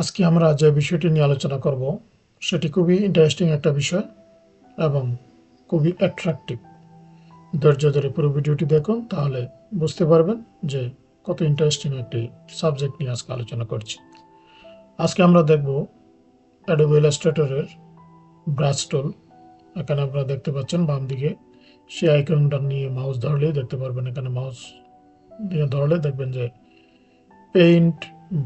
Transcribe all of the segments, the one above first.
আজকে আমরা যে বিষয়টি নিয়ে আলোচনা করব, সেটি খুবই ইন্টারেস্টিং একটা বিষয় এবং খুবই অ্যাট্রাকটিভ ধৈর্য ধরে পুরো ভিডিওটি দেখুন, তাহলে বুঝতে পারবেন যে কত ইন্টারেস্টিং একটি সাবজেক্ট নিয়ে আজকে আলোচনা করছি। আজকে আমরা দেখব অ্যাডোবি ইলাস্ট্রেটরের ব্রাশ টুল এখানে আপনারা দেখতে পাচ্ছেন বাম দিকে, সে আইকনটা নিয়ে মাউস ধরলেই দেখতে পারবেন। এখানে মাউস দিয়ে ধরলে দেখবেন যে পেইন্ট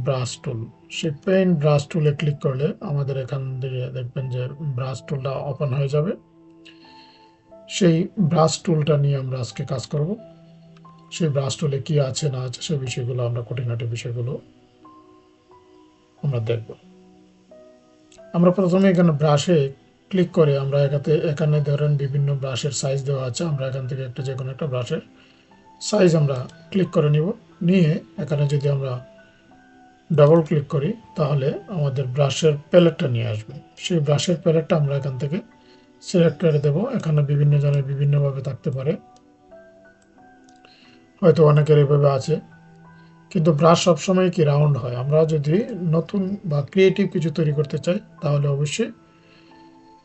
ব্রাশ টুল। সেই পেইন্ট ব্রাশ টুলে ক্লিক করলে আমাদের এখান থেকে দেখবেন যে ব্রাশ টুলটা ওপেন হয়ে যাবে। সেই ব্রাশ টুলটা নিয়ে আমরা আজকে কাজ করব। সেই ব্রাশ টুলে কি আছে, না আছে, সেই বিষয়গুলো আমরা খুঁটিনাটি বিষয়গুলো আমরা দেখব। আমরা প্রথমে এখানে ব্রাশে ক্লিক করে আমরা এখানে এখানে ধরেন বিভিন্ন ব্রাশের সাইজ দেওয়া আছে, আমরা এখান থেকে একটা যে কোনো একটা ব্রাশের সাইজ আমরা ক্লিক করে নিব। নিয়ে এখানে যদি আমরা ডাবল ক্লিক করি, তাহলে আমাদের ব্রাশের প্যালেটটা নিয়ে আসবে। সেই ব্রাশের প্যালেটটা আমরা এখান থেকে সিলেক্ট করে দেবো। এখানে বিভিন্ন জনের বিভিন্নভাবে থাকতে পারে। হয়তো অনেকের এইভাবে আছে। কিন্তু ব্রাশ সবসময় কি রাউন্ড হয়? আমরা যদি নতুন বা ক্রিয়েটিভ কিছু তৈরি করতে চাই, তাহলে অবশ্যই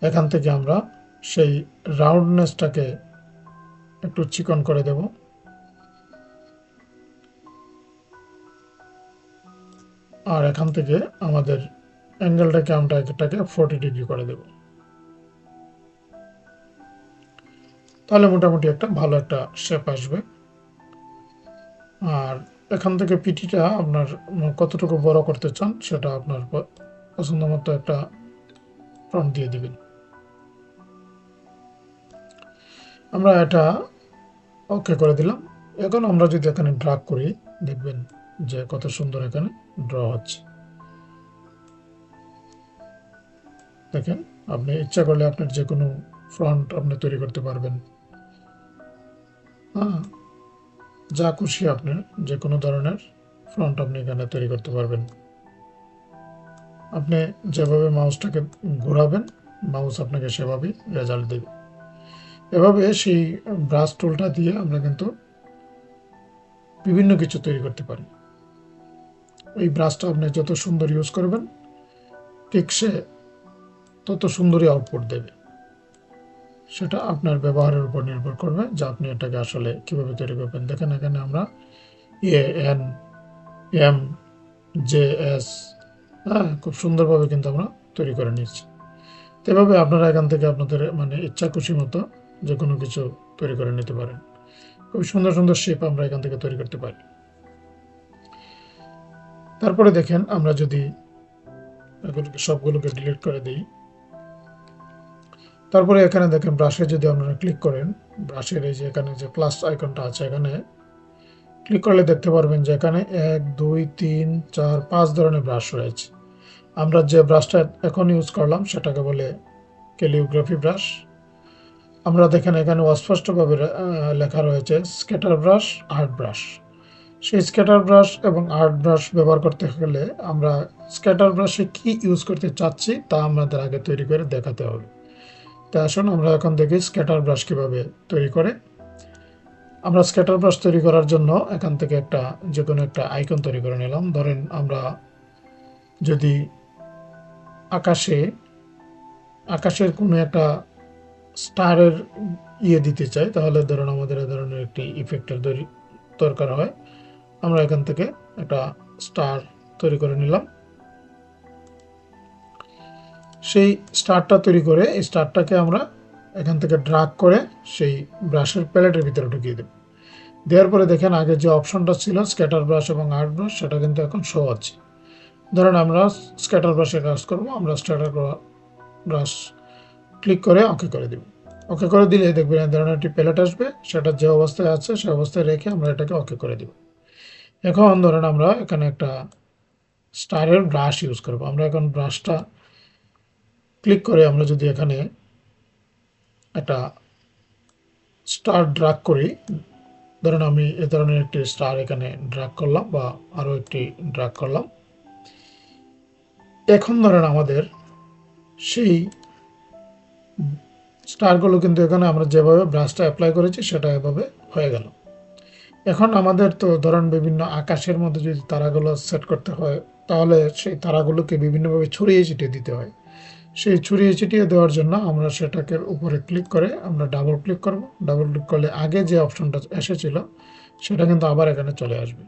এখান থেকে আমরা সেই রাউন্ডনেসটাকে একটু চিকন করে দেব। আর এখান থেকে আমাদের অ্যাঙ্গেলটাকে আমরা এটাকে ফোর্টি ডিগ্রি করে দেব। তাহলে মোটামুটি একটা ভালো একটা শেপ আসবে। আর এখান থেকে পিটিটা আপনার কতটুকু বড় করতে চান, সেটা আপনার পছন্দ মতো একটা ফ্রন্ট দিয়ে দিবেন। আমরা এটা ওকে করে দিলাম। এখন আমরা যদি এখানে ড্রাগ করি, দেখবেন যে কত সুন্দর এখানে ড্র হচ্ছে। দেখেন, আপনি ইচ্ছা করলে আপনার যে কোনো ফ্রন্ট আপনি তৈরি করতে পারবেন। হ্যাঁ যা খুশি আপনার যে কোনো ধরনের ফ্রন্ট আপনি এখানে তৈরি করতে পারবেন। আপনি যেভাবে মাউসটাকে ঘোরাবেন মাউস আপনাকে সেভাবেই রেজাল্ট দেবে। এভাবে সেই ব্রাশ টুলটা দিয়ে আমরা কিন্তু বিভিন্ন কিছু তৈরি করতে পারি। ওই ব্রাশটা আপনি যত সুন্দর ইউজ করবেন, ঠিক সে তত সুন্দরই আউটপুট দেবে। সেটা আপনার ব্যবহারের উপর নির্ভর করবে যে আপনি এটাকে আসলে কীভাবে তৈরি করবেন। দেখেন এখানে আমরা A N M J S হ্যাঁ খুব সুন্দরভাবে কিন্তু আমরা তৈরি করে নিচ্ছি। এভাবে আপনারা এখান থেকে আপনাদের মানে ইচ্ছা খুশি মতো যে কোনো কিছু তৈরি করে নিতে পারেন। খুব সুন্দর সুন্দর শেপ আমরা এখান থেকে তৈরি করতে পারি। তারপরে দেখেন আমরা যদি এগুলোকে সবগুলোকে ডিলিট করে দিই। তারপরে এখানে দেখেন ব্রাশে যদি আপনারা ক্লিক করেন ব্রাশের এই যে এখানে যে প্লাস আইকনটা আছে এখানে ক্লিক করলে দেখতে পারবেন যে এখানে এক, দুই, তিন, চার, পাঁচ ধরনের ব্রাশ রয়েছে। আমরা যে ব্রাশটা এখন ইউজ করলাম, সেটাকে বলে ক্যালিওগ্রাফি ব্রাশ আমরা দেখেন এখানে অস্পষ্টভাবে লেখা রয়েছে স্কেটার ব্রাশ আর্ট ব্রাশ সেই স্কেটার ব্রাশ এবং আর্ট ব্রাশ ব্যবহার করতে গেলে আমরা স্কেটার ব্রাশে কি ইউজ করতে চাচ্ছি তা আমাদের আগে তৈরি করে দেখাতে হবে। তা আসুন আমরা এখন দেখি স্কেটার ব্রাশ কীভাবে তৈরি করে। আমরা স্কেটার ব্রাশ তৈরি করার জন্য এখান থেকে একটা যে কোনো একটা আইকন তৈরি করে নিলাম। ধরেন আমরা যদি আকাশে, আকাশের কোনো একটা স্টারের ইয়ে দিতে চাই, তাহলে ধরুন আমাদের এ ধরনের একটি ইফেক্টের দরকার হয়। আমরা এখান থেকে একটা স্টার তৈরি করে নিলাম। সেই স্টারটা তৈরি করে এই স্টারটাকে আমরা এখান থেকে ড্রাগ করে সেই ব্রাশের প্যালেটের ভিতরে ঢুকিয়ে দেব। দেওয়ার পরে দেখেন আগে যে অপশনটা ছিল স্ক্যাটার ব্রাশ এবং আর্ট ব্রাশ সেটা কিন্তু এখন শো আছে। ধরেন আমরা স্ক্যাটার ব্রাশে কাজ করব, আমরা স্ক্যাটার ব্রাশ ক্লিক করে ওকে করে দেব। ওকে করে দিলে দেখবেন এই ধরনের একটি প্যালেট আসবে, সেটা যে অবস্থায় আছে, সে অবস্থায় রেখে আমরা এটাকে ওকে করে দেব। এখন ধরেন আমরা এখানে একটা স্টারের ব্রাশ ইউজ করব। আমরা এখন ব্রাশটা ক্লিক করে আমরা যদি এখানে একটা স্টার ড্রাগ করি, ধরেন আমি এ ধরনের একটি স্টার এখানে ড্রাগ করলাম বা আরও একটি ড্রাগ করলাম। এখন ধরেন আমাদের সেই স্টারগুলো কিন্তু এখানে আমরা যেভাবে ব্রাশটা অ্যাপ্লাই করেছি সেটা এভাবে হয়ে গেল। এখন আমাদের তো ধরেন বিভিন্ন আকাশের মধ্যে যদি তারাগুলো সেট করতে হয়, তাহলে সেই তারাগুলোকে বিভিন্নভাবে ছড়িয়ে ছিটিয়ে দিতে হয়। সেই ছড়িয়ে ছিটিয়ে দেওয়ার জন্য আমরা সেটাকে উপরে ক্লিক করে আমরা ডাবল ক্লিক করব। ডাবল ক্লিক করলে আগে যে অপশনটা এসেছিল, সেটা কিন্তু আবার এখানে চলে আসবে।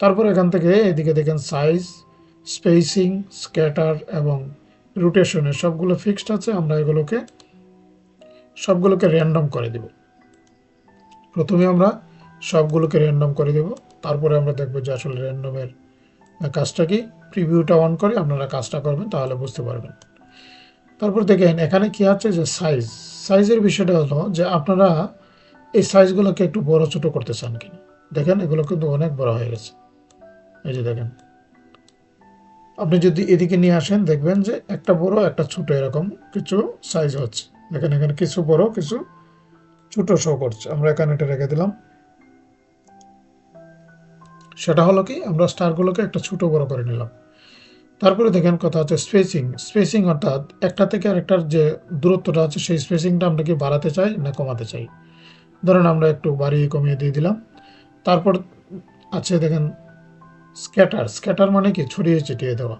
তারপর এখান থেকে এদিকে দেখেন সাইজ স্পেসিং স্ক্যাটার এবং রোটেশনের সবগুলো ফিক্সড আছে, আমরা এগুলোকে, সবগুলোকে র্যান্ডম করে দেব। প্রথমে আমরা সবগুলোকে র্যান্ডম করে দেব। তারপরে আমরা দেখব যে আসলে র্যান্ডমের কাজটা কি। প্রিভিউটা অন করে আপনারা কাজটা করবেন, তাহলে বুঝতে পারবেন। তারপর দেখেন, এখানে কি আছে যে সাইজ সাইজের বিষয়টা হলো যে আপনারা এই সাইজগুলোকে একটু বড় ছোটো করতে চান কিনা। দেখেন, এগুলো কিন্তু অনেক বড় হয়ে গেছে। এই যে দেখেন। আপনি যদি এদিকে নিয়ে আসেন, দেখবেন যে একটা বড়, একটা ছোট এরকম কিছু সাইজ হচ্ছে। দেখেন, এখানে কিছু বড়, কিছু ছোট শো করছে। আমরা এখানে এটা রেখে দিলাম। সেটা হলো কি, আমরা স্টারগুলোকে একটা ছোট বড় করে নিলাম। তারপরে দেখেন কথা হচ্ছে স্পেসিং স্পেসিং অর্থাৎ একটা থেকে আরেকটার যে দূরত্বটা আছে, সেই স্পেসিংটা আমরা কি বাড়াতে চাই না কমাতে চাই? ধরেন আমরা একটু বাড়িয়ে কমিয়ে দিয়ে দিলাম। তারপর আছে দেখেন স্ক্যাটার স্ক্যাটার মানে কি? ছড়িয়ে ছিটিয়ে দেওয়া।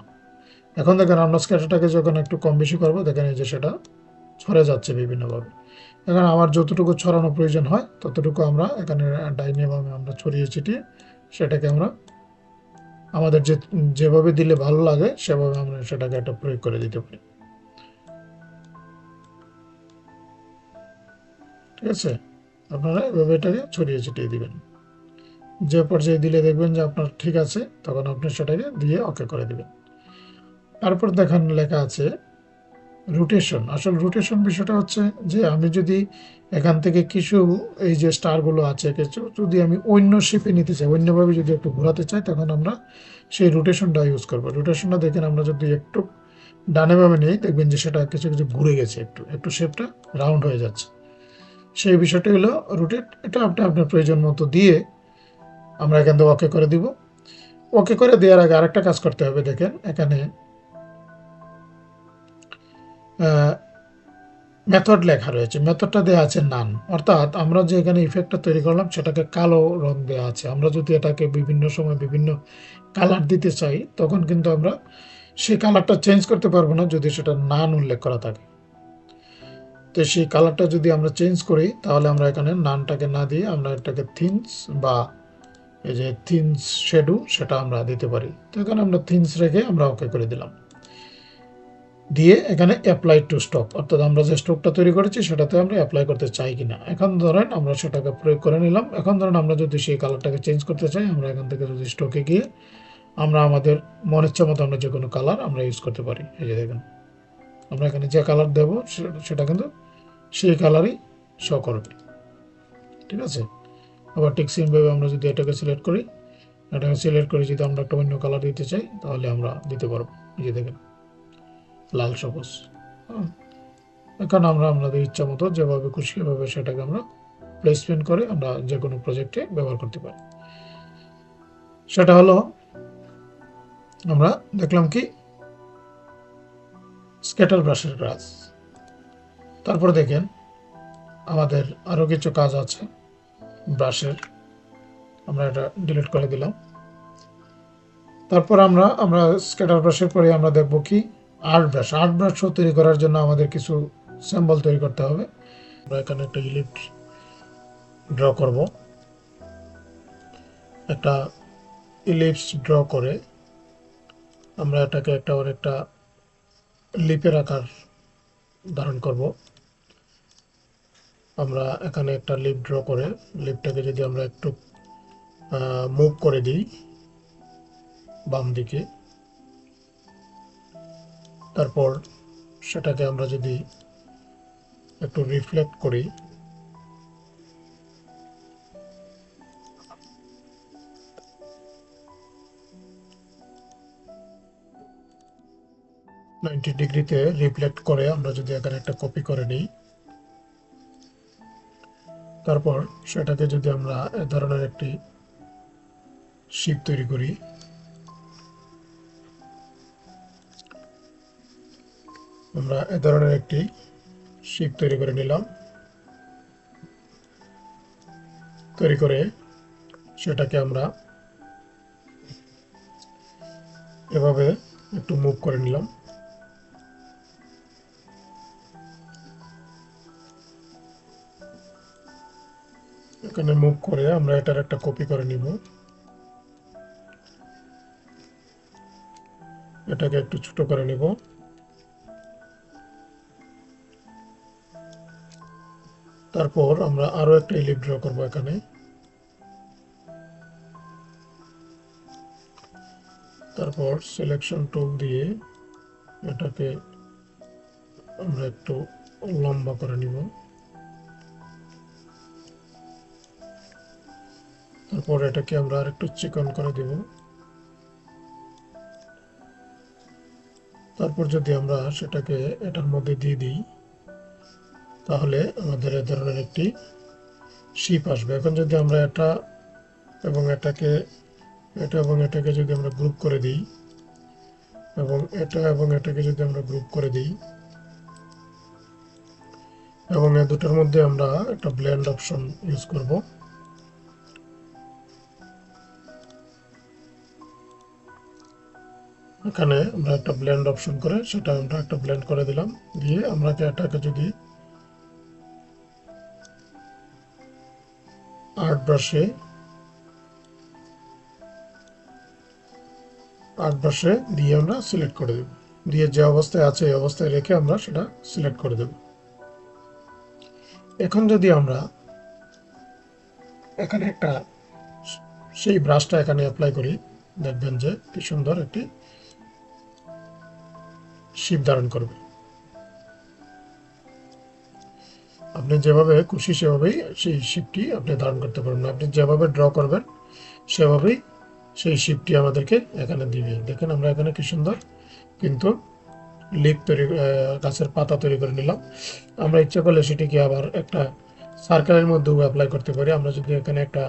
এখন দেখেন আমরা স্ক্যাটারটাকে যখন একটু কম বেশি করব, দেখেন এই যে সেটা ছড়ে যাচ্ছে বিভিন্নভাবে। এখন আমার যতটুকু ছড়ানো প্রয়োজন হয়, ততটুকু আমরা এখানে ডাইনিভাবে আমরা ছড়িয়ে ছিটিয়ে সেটাকে আমরা আমাদের যে, যেভাবে দিলে ভালো লাগে, সেভাবে আমরা সেটাকে একটা প্রয়োগ করে দিতে পারি। ঠিক আছে? আপনারা এভাবে এটাকে ছড়িয়ে ছিটিয়ে দিবেন। যে পর্যায়ে দিলে দেখবেন যে আপনার ঠিক আছে, তখন আপনি সেটাকে দিয়ে ওকে করে দিবেন। তারপর দেখান লেখা আছে রোটেশন আসল রোটেশন বিষয়টা হচ্ছে যে আমি যদি এখান থেকে কিছু এই যে স্টারগুলো আছে, কিছু যদি আমি অন্য শেপে নিতে চাই, অন্যভাবে যদি একটু ঘোরাতে চাই, তখন আমরা সেই রোটেশনটা ইউজ করব। রোটেশনটা দেখেন আমরা যদি একটু ডানে নিই, দেখবেন যে সেটা কিছু কিছু ঘুরে গেছে একটু একটু শেপটা রাউন্ড হয়ে যাচ্ছে। সেই বিষয়টা হলো রোটেট এটা আপনি আপনার প্রয়োজন মতো দিয়ে আমরা এখান থেকে ওকে করে দিব। ওকে করে দেওয়ার আগে আরেকটা কাজ করতে হবে, দেখেন এখানে মেথড লেখা রয়েছে। মেথডটা দেওয়া আছে নান অর্থাৎ আমরা যে এখানে ইফেক্টটা তৈরি করলাম, সেটাকে কালো রং দেওয়া আছে। আমরা যদি এটাকে বিভিন্ন সময় বিভিন্ন কালার দিতে চাই, তখন কিন্তু আমরা সেই কালারটা চেঞ্জ করতে পারব না যদি সেটা নান উল্লেখ করা থাকে। তো সেই কালারটা যদি আমরা চেঞ্জ করি, তাহলে আমরা এখানে নানটাকে না দিয়ে আমরা এটাকে থিনস বা এই যে থিনস শেডু সেটা আমরা দিতে পারি। তো এখানে আমরা থিনস রেখে আমরা ওকে করে দিলাম। দিয়ে এখানে অ্যাপ্লাই টু স্টক অর্থাৎ আমরা যে স্টকটা তৈরি করেছি সেটাতে আমরা অ্যাপ্লাই করতে চাই কিনা। এখন ধরেন আমরা সেটাকে প্রয়োগ করে নিলাম। এখন ধরেন আমরা যদি সেই কালারটাকে চেঞ্জ করতে চাই, আমরা এখান থেকে যদি স্টকে গিয়ে আমরা আমাদের মন ইচ্ছা মতো আমরা যে কোনো কালার আমরা ইউজ করতে পারি। এই যে দেখেন, আমরা এখানে যে কালার দেব সেটা কিন্তু সেই কালারই শো করবে। ঠিক আছে? আবার ঠিক সেমভাবে আমরা যদি এটাকে সিলেক্ট করি, এটাকে সিলেক্ট করে যদি আমরা একটা অন্য কালার দিতে চাই, তাহলে আমরা দিতে পারব। এই যে দেখেন। লাল সবুজ। এখন আমরা আমাদের ইচ্ছা মতো যেভাবে খুশি এভাবে সেটাকে আমরা প্লেসমেন্ট করে আমরা যে কোনো প্রজেক্টে ব্যবহার করতে পারি। সেটা হলো, আমরা দেখলাম কি? স্কেটার ব্রাশের কাজ তারপরে দেখেন, আমাদের আরও কিছু কাজ আছে ব্রাশের আমরা এটা ডিলিট করে দিলাম। তারপর আমরা আমরা স্কেটার ব্রাশের পরে আমরা দেখব কি? Art brush. আর্ট ব্রাশও তৈরি করার জন্য আমাদের কিছু স্যাম্বল তৈরি করতে হবে। আমরা এখানে একটা ইলিপ্ট ড্র করব। একটা ইলিপস ড্র করে আমরা এটাকে একটা অনেকটা লিপের আকার ধারণ করব। আমরা এখানে একটা লিপ ড্র করে, লিপটাকে যদি আমরা একটু মুভ করে দিই বাম দিকে তারপর সেটাকে আমরা যদি একটু রিফ্লেক্ট করি নাইনটি ডিগ্রিতে রিফ্লেক্ট করে আমরা যদি এখানে একটা কপি করে নিই, তারপর সেটাকে যদি আমরা এ ধরনের একটি শিপ তৈরি করি আমরা এ ধরনের একটি শিপ তৈরি করে নিলাম। তৈরি করে সেটাকে আমরা এভাবে একটু মুভ করে নিলাম। এখানে মুভ করে আমরা এটার একটা কপি করে নিব। এটাকে একটু ছোট করে নিব। তারপর আমরা আরও একটা ইলিপ ড্র করব এখানে। তারপর সিলেকশন টুল দিয়ে এটাকে আমরা একটু লম্বা করে নিব। তারপর এটাকে আমরা আর একটু চিকন করে দিব। তারপর যদি আমরা সেটাকে এটার মধ্যে দিয়ে দিই তাহলে আমাদের এ ধরনের একটি শিপ আসবে। এখন যদি আমরা এটা এবং এটাকে, এটা এবং এটাকে যদি আমরা গ্রুপ করে দিই, এবং এটা এবং এটাকে যদি আমরা গ্রুপ করে দিই, এবং এই দুটোর মধ্যে আমরা একটা ব্লেন্ড অপশন ইউজ করব। এখানে আমরা একটা ব্লেন্ড অপশন করে সেটা আমরা একটা ব্লেন্ড করে দিলাম। দিয়ে আমরা এটাকে যদি ব্রাশে আর্ট দিয়ে আমরা সিলেক্ট করে দেব। দিয়ে যে অবস্থায় আছে, এই অবস্থায় রেখে আমরা সেটা সিলেক্ট করে দেব। এখন যদি আমরা এখানে একটা সেই ব্রাশটা এখানে অ্যাপ্লাই করি, দেখবেন যে কি সুন্দর একটি শিপ ধারণ করবে। আপনি যেভাবে খুশি, সেভাবেই সেই শিপটি আপনি ধারণ করতে পারবেন। আপনি যেভাবে ড্র করবেন, সেভাবেই সেই শিপটি আমাদেরকে এখানে দিবে। দেখেন আমরা এখানে কি সুন্দর কিন্তু লিপ তৈরি গাছের পাতা তৈরি করে নিলাম। আমরা ইচ্ছা করলে সেটিকে আবার একটা সার্কেলের মধ্যেও অ্যাপ্লাই করতে পারি। আমরা যদি এখানে একটা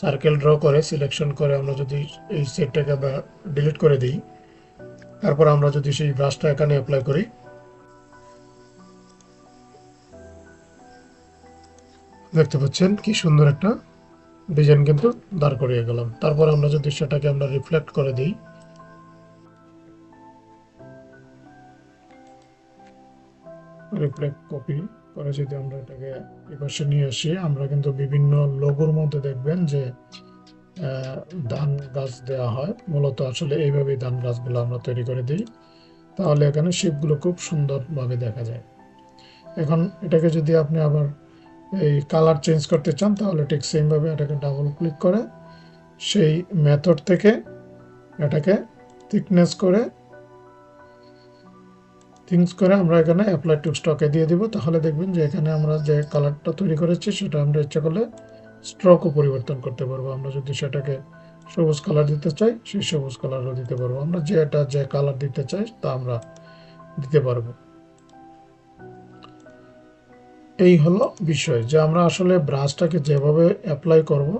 সার্কেল ড্র করে সিলেকশন করে, আমরা যদি এই সেটটাকে ডিলিট করে দিই, তারপর আমরা যদি সেই ব্রাশটা এখানে অ্যাপ্লাই করি দেখতে পাচ্ছেন কি সুন্দর একটা ডিজাইন কিন্তু দাঁড় করিয়ে গেলাম। তারপর আমরা যদি সেটাকে আমরা রিফ্লেক্ট করে দিই। রিফ্লেক্ট কপি করে যদি আমরা এটাকে এপাশে নিয়ে আসি, আমরা কিন্তু বিভিন্ন লোগোর মধ্যে দেখবেন যে ধান গাছ দেওয়া হয়। মূলত আসলে এইভাবেই ধান গাছগুলো আমরা তৈরি করে দিই। তাহলে এখানে শিপগুলো খুব সুন্দরভাবে দেখা যায়। এখন এটাকে যদি আপনি আবার এই কালার চেঞ্জ করতে চান, তাহলে ঠিক সেমভাবে এটাকে ডাবল ক্লিক করে সেই মেথড থেকে এটাকে থিকনেস করে থিংস করে আমরা এখানে অ্যাপ্লাই টু স্টকে দিয়ে দিব। তাহলে দেখবেন যে এখানে আমরা যে কালারটা তৈরি করেছি, সেটা আমরা ইচ্ছা করলে স্ট্রকও পরিবর্তন করতে পারব। আমরা যদি সেটাকে সবুজ কালার দিতে চাই, সেই সবুজ কালারও দিতে পারব। আমরা যেটা যে কালার দিতে চাই, তা আমরা দিতে পারব। এই হলো বিষয় যে আমরা আসলে ব্রাশটাকে যেভাবে অ্যাপ্লাই করব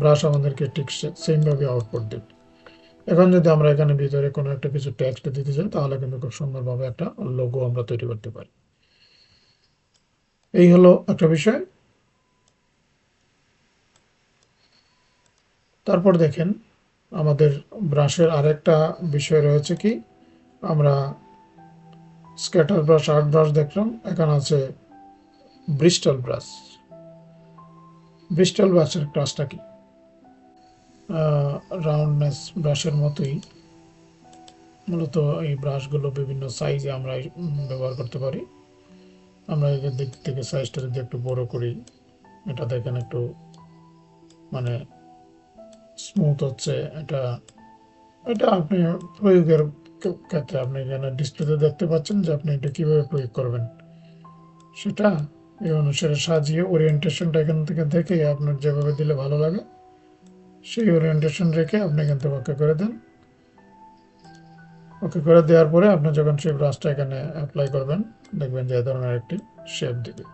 ব্রাশ আমাদেরকে ঠিক সেমভাবে আউটপুট দেবে। এখন যদি আমরা এখানে ভিতরে কোনো একটা কিছু টেক্সট দিতে চাই, তাহলে কিন্তু খুব সুন্দরভাবে একটা লোগো আমরা তৈরি করতে পারি। এই হলো একটা বিষয়। তারপর দেখেন, আমাদের ব্রাশের আরেকটা বিষয় রয়েছে কি? আমরা স্কেটার ব্রাশ আর্ট ব্রাশ দেখলাম, এখানে আছে ব্রিস্টল ব্রাশ ব্রিস্টল ব্রাশের ক্লাসটা কি? রাউন্ডনেস ব্রাশের মতোই। মূলত এই ব্রাশগুলো বিভিন্ন সাইজে আমরা ব্যবহার করতে পারি। আমরা এর দিক থেকে সাইজটা যদি একটু বড় করি এটা দেখেন একটু মানে স্মুথ হচ্ছে। এটা এটা আপনি প্রয়োগের ক্ষেত্রে আপনি এখানে ডিসপ্লেতে দেখতে পাচ্ছেন যে আপনি এটা কীভাবে প্রয়োগ করবেন। সেটা এই অনুসারে সাজিয়ে ওরিয়েন্টেশনটা এখান থেকে দেখে আপনার যেভাবে দিলে ভালো লাগে, সেই ওরিয়েন্টেশন রেখে আপনি থেকে ওকে করে দেন। ওকে করে দেওয়ার পরে আপনি যখন সেই ব্রাশটা এখানে অ্যাপ্লাই করবেন, দেখবেন যে ধরনের একটি শেপ দিবে।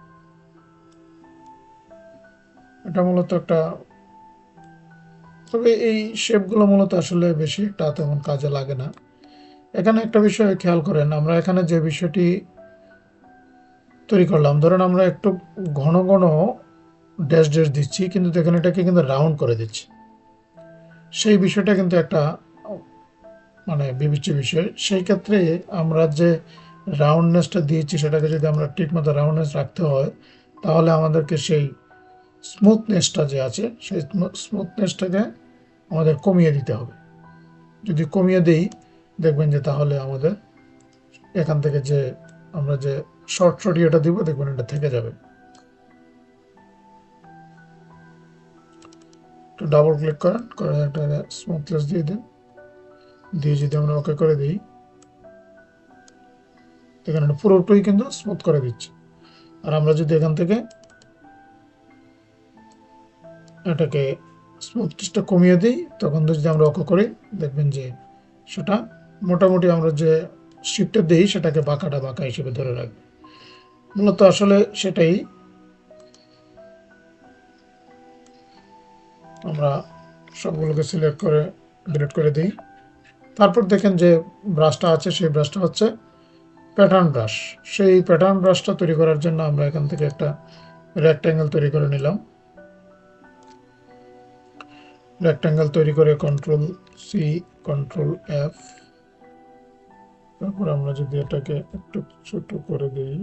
এটা মূলত একটা, তবে এই শেপগুলো মূলত আসলে বেশি একটা তেমন কাজে লাগে না। এখানে একটা বিষয় খেয়াল করেন, আমরা এখানে যে বিষয়টি তৈরি করলাম। ধরেন আমরা একটু ঘন ঘন ড্যাশ ড্যাশ দিচ্ছি, কিন্তু দেখেন এটাকে কিন্তু রাউন্ড করে দিচ্ছি। সেই বিষয়টা কিন্তু একটা মানে বিবেচ্য বিষয়। সেই ক্ষেত্রে আমরা যে রাউন্ডনেসটা দিয়েছি, সেটাকে যদি আমরা ঠিকমতো রাউন্ডনেস রাখতে হয়, তাহলে আমাদেরকে সেই স্মুথনেসটা যে আছে, সেই স্মুথনেসটাকে আমাদের কমিয়ে দিতে হবে। যদি কমিয়ে দিই, দেখবেন যে তাহলে আমাদের এখান থেকে যে আমরা যে শর্ট ইয়েটা দিব, দেখবেন এটা থেকে যাবে। একটু ডাবল ক্লিক করেন, করে একটা স্মুথনেস দিয়ে দিন। দিয়ে যদি আমরা ওকে করে দিই এখানে এটা পুরোটাই কিন্তু স্মুথ করে দিচ্ছে। আর আমরা যদি এখান থেকে এটাকে স্মুথনেসটা কমিয়ে দিই, তখন যদি আমরা অক্ষ করি, দেখবেন যে সেটা মোটামুটি আমরা যে শিফটে দিই, সেটাকে বাঁকাটা বাঁকা হিসেবে ধরে রাখবে। মূলত আসলে সেটাই। আমরা সবগুলোকে সিলেক্ট করে ডিলিট করে দিই। তারপর দেখেন যে ব্রাশটা আছে, সেই ব্রাশটা হচ্ছে প্যাটার্ন ব্রাশ সেই প্যাটার্ন ব্রাশটা তৈরি করার জন্য আমরা এখান থেকে একটা রেক্ট্যাঙ্গেল তৈরি করে নিলাম। রেক্ট্যাঙ্গেল তৈরি করে কন্ট্রোল সি কন্ট্রোল এফ তারপর আমরা যদি এটাকে একটু ছোট করে দিই।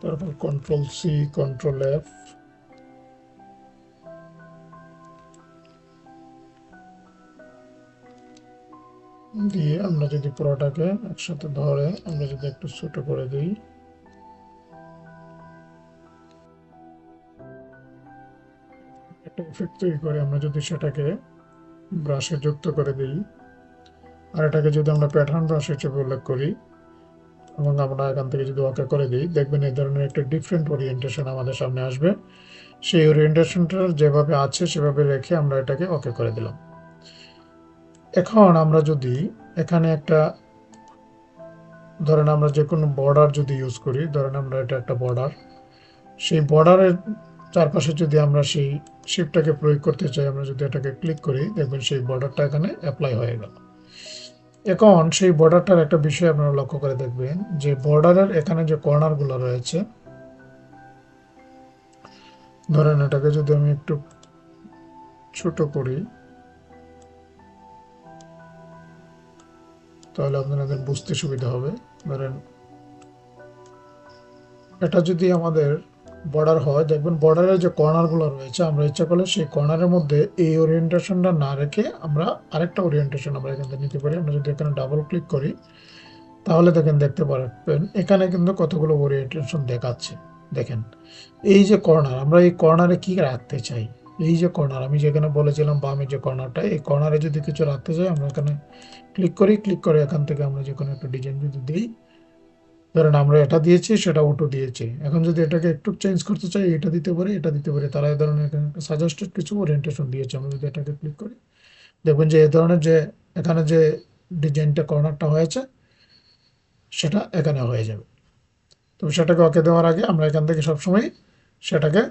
তারপর কন্ট্রোল সি কন্ট্রোল এফ দিয়ে আমরা যদি পুরোটাকে একসাথে ধরে, আমরা যদি একটু ছোট করে দিই। একটা করে আমরা যদি সেটাকে ব্রাশে যুক্ত করে দিই। আর এটাকে যদি আমরা প্যাটার্ন ব্রাশ হিসেবে উল্লেখ করি এবং আমরা এখান থেকে যদি ওকে করে দিই, দেখবেন এই ধরনের একটা ডিফারেন্ট ওরিয়েন্টেশন আমাদের সামনে আসবে। সেই ওরিয়েন্টেশনটা যেভাবে আছে সেভাবে রেখে আমরা এটাকে ওকে করে দিলাম। এখন আমরা যদি এখানে একটা, ধরেন আমরা যে কোনো বর্ডার যদি ইউজ করি, ধরেন আমরা এটা একটা বর্ডার সেই বর্ডারের চারপাশে যদি আমরা সেই শিপটাকে প্রয়োগ করতে চাই, আমরা যদি এটাকে ক্লিক করি, দেখবেন সেই বর্ডারটা এখানে অ্যাপ্লাই হয়ে গেল। এখন সেই বর্ডারটার একটা বিষয় আপনারা লক্ষ্য করে দেখবেন, যে বর্ডারের এখানে যে কর্নারগুলো রয়েছে, ধরেন এটাকে যদি আমি একটু ছোট করি, তাহলে আপনাদের বুঝতে সুবিধা হবে। ধরেন এটা যদি আমাদের বর্ডার হয়, দেখবেন বর্ডারের যে কর্নারগুলো রয়েছে, আমরা ইচ্ছা করলে সেই কর্নারের মধ্যে এই ওরিয়েন্টেশনটা না রেখে আমরা আরেকটা ওরিয়েন্টেশন আমরা এখান থেকে নিতে পারি। আমরা যদি এখানে ডাবল ক্লিক করি, তাহলে দেখেন দেখতে পারবেন, এখানে কিন্তু কতগুলো ওরিয়েন্টেশন দেখাচ্ছে। দেখেন, এই যে কর্নার আমরা এই কর্নারে কি রাখতে চাই? এই যে কর্নার আমি যেখানে বলেছিলাম বামে যে কর্নারটা এই কর্নারে যদি কিছু রাখতে চাই, আমরা এখানে ক্লিক করি ক্লিক করে এখান থেকে আমরা যে কোনো একটা ডিজাইন যদি দিই ধরেন আমরা এটা দিয়েছি, সেটা ওটো দিয়েছি। এখন যদি এটাকে একটু চেঞ্জ করতে চাই, এটা দিতে পারি, এটা দিতে পারি, তারা এই ধরনের সাজেস্টেড কিছু ওরিয়েন্টেশন দিয়েছে। আমরা যদি এটাকে ক্লিক করি, দেখবেন যে এই ধরনের যে, এখানে যে ডিজাইনটা কর্নারটা হয়েছে, সেটা এখানে হয়ে যাবে। তো সেটাকে ওকে দেওয়ার আগে আমরা এখান থেকে সবসময় সেটাকে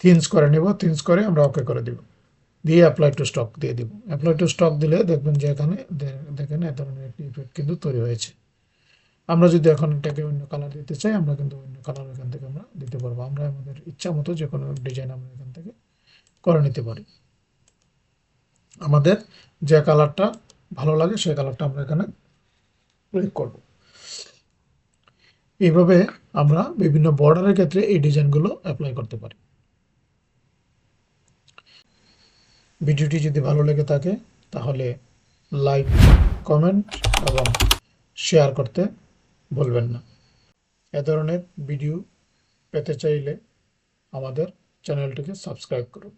থিনস করে নিব থিনস করে আমরা ওকে করে দিব। দিয়ে অ্যাপ্লাই টু স্টক দিয়ে দিব। অ্যাপ্লাই টু স্টক দিলে দেখবেন যে এখানে দেখেন এ ধরনের একটি ইফেক্ট কিন্তু তৈরি হয়েছে। আমরা যদি এখন এটাকে অন্য কালার দিতে চাই, আমরা কিন্তু অন্য কালার এখান থেকে আমরা দিতে পারব। আমরা আমাদের ইচ্ছা মতো যে কোনো ডিজাইন আমরা এখান থেকে করে নিতে পারি। আমাদের যে কালারটা ভালো লাগে, সেই কালারটা আমরা এখানে প্রয়োগ করব। এইভাবে আমরা বিভিন্ন বর্ডারের ক্ষেত্রে এই ডিজাইনগুলো অ্যাপ্লাই করতে পারি। ভিডিওটি যদি ভালো লেগে থাকে, তাহলে লাইক কমেন্ট এবং শেয়ার করতে ভুলবেন না। এ ধরনের ভিডিও পেতে চাইলে আমাদের চ্যানেলটিকে সাবস্ক্রাইব করুন।